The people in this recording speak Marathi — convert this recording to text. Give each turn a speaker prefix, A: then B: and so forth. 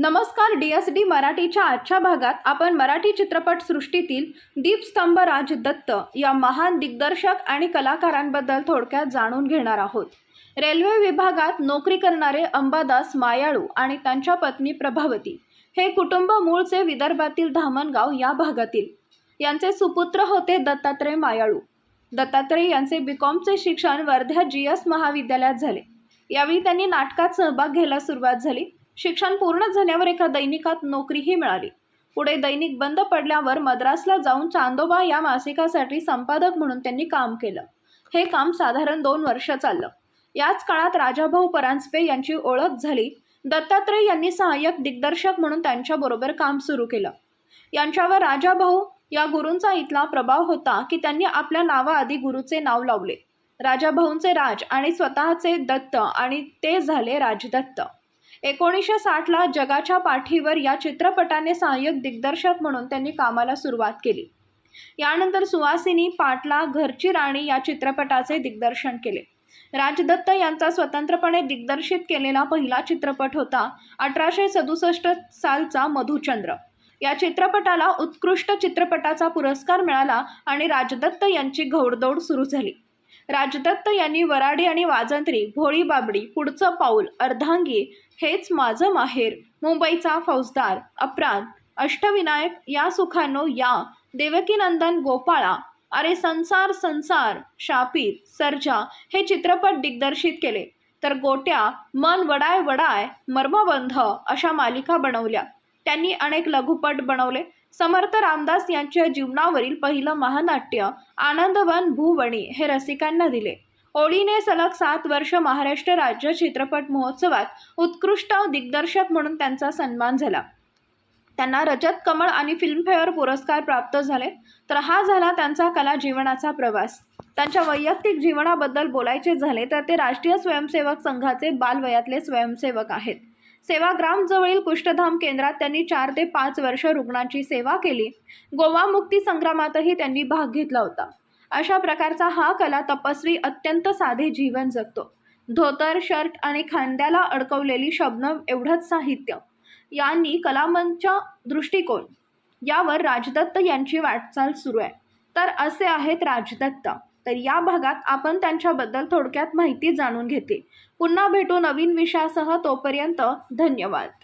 A: नमस्कार डी एस डी मराठीच्या आजच्या भागात आपण मराठी चित्रपट सृष्टीतील दीपस्तंभ राज दत्त या महान दिग्दर्शक आणि कलाकारांबद्दल थोडक्यात जाणून घेणार आहोत. रेल्वे विभागात नोकरी करणारे अंबादास मायाळू आणि त्यांच्या पत्नी प्रभावती हे कुटुंब मूळचे विदर्भातील धामणगाव या भागातील. यांचे सुपुत्र होते दत्तात्रय मायाळू. दत्तात्रय यांचे बी कॉमचे शिक्षण वर्ध्या जी एस महाविद्यालयात झाले. यावेळी त्यांनी नाटकात सहभाग घ्यायला सुरुवात झाली. शिक्षण पूर्ण झाल्यावर एका दैनिकात नोकरीही मिळाली. पुढे दैनिक बंद पडल्यावर मद्रासला जाऊन चांदोबा या मासिकासाठी संपादक म्हणून त्यांनी काम केलं. हे काम साधारण दोन वर्ष चाललं. याच काळात राजाभाऊ परांजपे यांची ओळख झाली. दत्तात्रय यांनी सहाय्यक दिग्दर्शक म्हणून त्यांच्याबरोबर काम सुरू केलं. यांच्यावर राजाभाऊ या गुरूंचा इथला प्रभाव होता की त्यांनी आपल्या नावाआधी गुरुचे नाव लावले. राजाभाऊंचे राज आणि स्वतःचे दत्त आणि ते झाले राजदत्त. एकोणीसशे साठला जगाच्या पाठीवर या चित्रपटाने सहाय्यक दिग्दर्शक म्हणून त्यांनी कामाला सुरुवात केली. यानंतर सुवासिनी पाटला घरची राणी या चित्रपटाचे दिग्दर्शन केले. राजदत्त यांचा स्वतंत्रपणे दिग्दर्शित केलेला पहिला चित्रपट होता अठराशे सदुसष्ट सालचा मधुचंद्र. या चित्रपटाला उत्कृष्ट चित्रपटाचा पुरस्कार मिळाला आणि राजदत्त यांची घौडदौड सुरू झाली. राजदत्त यांनी वराडी आणि वाजंत्री भोळी बाबडी पुढचं पाऊल अर्धांगी हेच माझं माहेर. मुंबईचा फौजदार अपराध. अष्टविनायक या सुखानो या. देवकीनंदन गोपाळा. अरे संसार संसार. शापीर सर्जा. हे चित्रपट दिग्दर्शित केले. तर गोट्या मन वडाय वडाय मर्मबंध अशा मालिका बनवल्या. त्यांनी अनेक लघुपट बनवले. समर्थ रामदास यांच्या जीवनावरील पहिलं महानाट्य आनंदवन भूवणी हे रसिकांना दिले. ओळीने सलग सात वर्ष महाराष्ट्र राज्य चित्रपट महोत्सवात उत्कृष्ट दिग्दर्शक म्हणून त्यांचा सन्मान झाला. त्यांना रजत कमळ आणि फिल्मफेअर पुरस्कार प्राप्त झाले तर हा झाला त्यांचा कला जीवनाचा प्रवास. त्यांच्या वैयक्तिक जीवनाबद्दल बोलायचे झाले तर ते राष्ट्रीय स्वयंसेवक संघाचे बालवयातले स्वयंसेवक आहेत. सेवाग्रामजवळील कुष्ठधाम केंद्रात त्यांनी चार ते पाच वर्ष रुग्णांची सेवा केली. गोवा मुक्ती संग्रामातही त्यांनी भाग घेतला होता. अशा प्रकारचा हा कला तपस्वी अत्यंत साधे जीवन जगतो. धोतर शर्ट आणि खांद्याला अडकवलेली शबनम एवढंच साहित्य. यांनी कलामंचा दृष्टिकोन यावर राजदत्त यांची वाटचाल सुरू आहे. तर असे आहेत राजदत्त. तर या भागात आपण त्यांच्याबद्दल थोडक्यात माहिती जाणून घेतली पुन्हा भेटू नवीन विषयासह तोपर्यंत धन्यवाद.